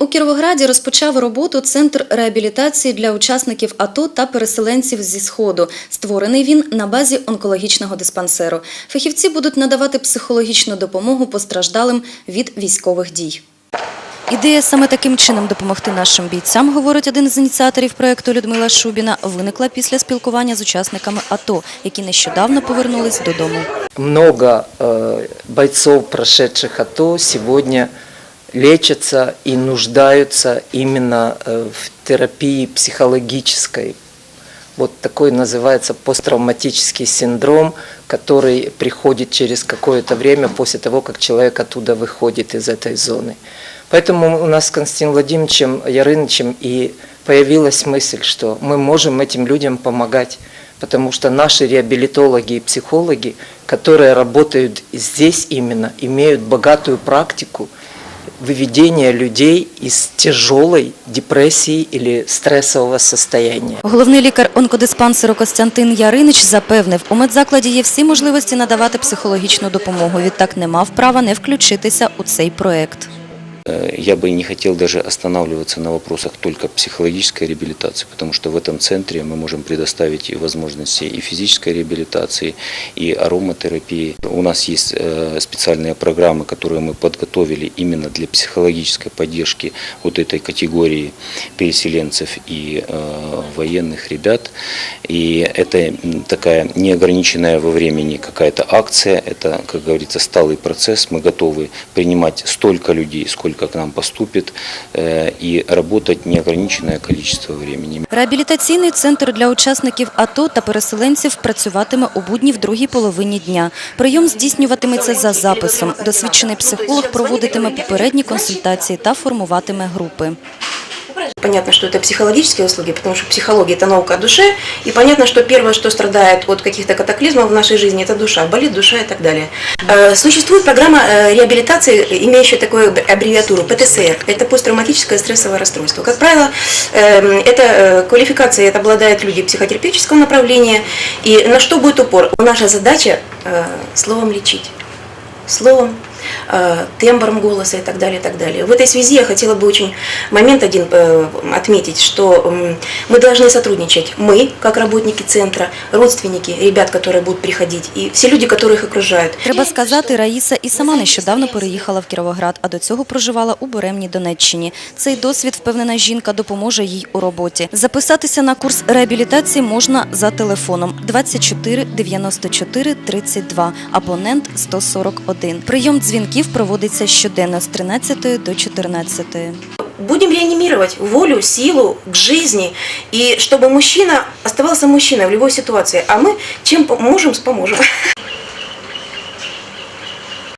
У Кіровограді розпочав роботу центр реабілітації для учасників АТО та переселенців зі сходу. Створений він на базі онкологічного диспансеру. Фахівці будуть надавати психологічну допомогу постраждалим від військових дій. Ідея саме таким чином допомогти нашим бійцям, говорить один з ініціаторів проекту Людмила Шубіна, виникла після спілкування з учасниками АТО, які нещодавно повернулись додому. Много э, бойцов, прошедших АТО, сегодня лечатся и нуждаются именно э, в терапии психологической. Вот такой называется посттравматический синдром, который приходит через какое-то время после того, как человек оттуда выходит из этой зоны. Поэтому у нас с Константином Владимировичем Ярынычем и появилась мысль, что мы можем этим людям помогать, потому что наши реабилитологи и психологи, которые работают здесь именно, имеют богатую практику выведения людей из тяжелой депрессии или стрессового состояния. Головний лікар онкодиспансеру Костянтин Яринич запевнив, у медзакладі є всі можливості надавати психологічну допомогу. Відтак не мав права не включитися у цей проект. Э, Я бы не хотел даже останавливаться на вопросах только психологической реабилитации, потому что в этом центре мы можем предоставить и возможности и физической реабилитации, и ароматерапии. У нас есть э, специальные программы, которые мы подготовили именно для психологической поддержки вот этой категории переселенцев и э, военных ребят. И это такая неограниченная во времени какая-то акция, это, как говорится, сталый процесс. Мы готовы принимать столько людей, сколько к нам поступит, э, и работать неограниченное количество времени. Реабілітаційний центр для учасників АТО та переселенців працюватиме у будні в другій половині дня. Прийом здійснюватиметься за записом. Досвідчений психолог проводитиме попередні консультації та формуватиме групи. Понятно, что это психологические услуги, потому что психология – это наука о душе. И понятно, что первое, что страдает от каких-то катаклизмов в нашей жизни, это душа, болит душа и так далее. Э, Существует программа э, реабилитации, имеющая такую аббревиатуру ПТСР. Это посттравматическое стрессовое расстройство. Как правило, эм, это э, квалификация, это обладают люди психотерапевтического направления. И на что будет упор? Наша задача словом лечить. Словом, тембром голоса и так далее, и так далее. В этой связи я хотела бы очень момент один э, отметить, что м, мы должны сотрудничать. Мы, как работники центра, родственники ребят, которые будут приходить, и все люди, которые их окружают. Треба сказати, Раїса і сама нещодавно переїхала в Кіровоград, а до цього проживала у Буремній Донеччині. Цей досвід, впевнена жінка, допоможе їй у роботі. Записатися на курс реабілітації можна за телефоном 24 94 32, абонент 141. Прийом дзвінків проводиться щоденно з 13 до 14. Будем реанимировать волю, силу к жизни, и чтобы мужчина оставался мужчиной в любой ситуации, а мы чем можем, поможем.